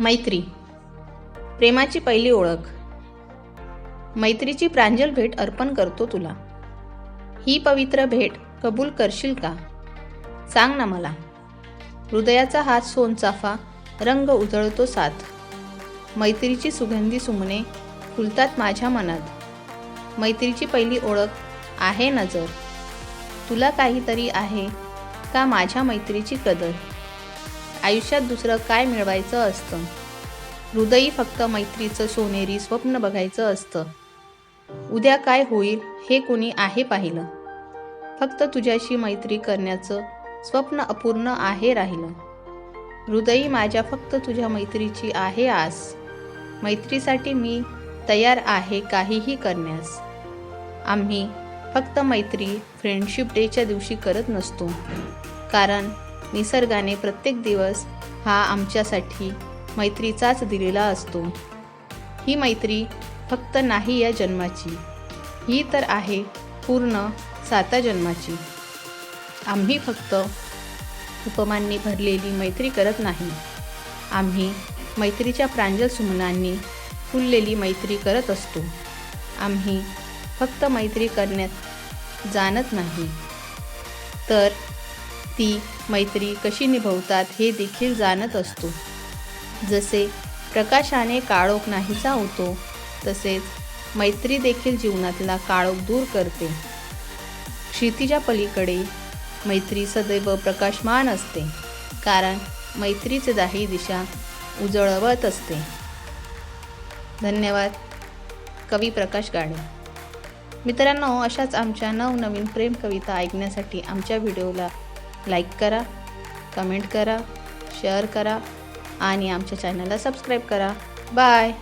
मैत्री. प्रेमाची पहिली ओळख. मैत्रीची प्रांजल भेट अर्पण करतो तुला. ही पवित्र भेट कबूल करशील का? सांग ना मला. हृदयाचा हात सोनचाफा रंग उजळतो साथ. मैत्रीची सुगंधी सुमने फुलतात माझ्या मनात. मैत्रीची पहिली ओळख आहे नजर. तुला काहीतरी आहे का माझ्या मैत्रीची कदर? आयुष्यात दुसरं काय मिळवायचं असतं? हृदयी फक्त मैत्रीचं सोनेरी स्वप्न बघायचं असतं. उद्या काय होईल हे कोणी आहे पाहिलं? फक्त तुझ्याशी मैत्री करण्याचं स्वप्न अपूर्ण आहे राहिलं. हृदयी माझ्या फक्त तुझ्या मैत्रीची आहे आस. मैत्रीसाठी मी तयार आहे काहीही करण्यास. आम्ही फक्त मैत्री फ्रेंडशिप डेच्या दिवशी करत नसतो. कारण निसर्गाने प्रत्येक दिवस हा आमच्यासाठी मैत्रीचाच दिलेला असतो. ही मैत्री फक्त नाही या जन्माची. ही तर आहे पूर्ण साता जन्माची. आम्ही फक्त उपमांनी भरलेली मैत्री करत नाही. आम्ही मैत्रीच्या प्रांजल सुमनांनी फुललेली मैत्री करत असतो. आम्ही फक्त मैत्री करण्यात जाणत नाही. तर ती मैत्री कशी निभवतात हे देखील जाणत असतो. जसे प्रकाशाने काळोख नाहीसा होतो तसेच मैत्री देखील जीवनातला काळोख दूर करते. क्षितिजा पलीकडे मैत्री सदैव प्रकाशमान असते कारण मैत्रीचे दाही दिशा उजळवत असते. धन्यवाद. कवी प्रकाश गाडे. मित्रांनो अशाच आमच्या नवनवीन प्रेम कविता ऐकण्यासाठी आमच्या व्हिडिओला लाईक करा कमेंट करा शेअर करा आणि आमच्या चॅनलला सबस्क्राईब करा. बाय!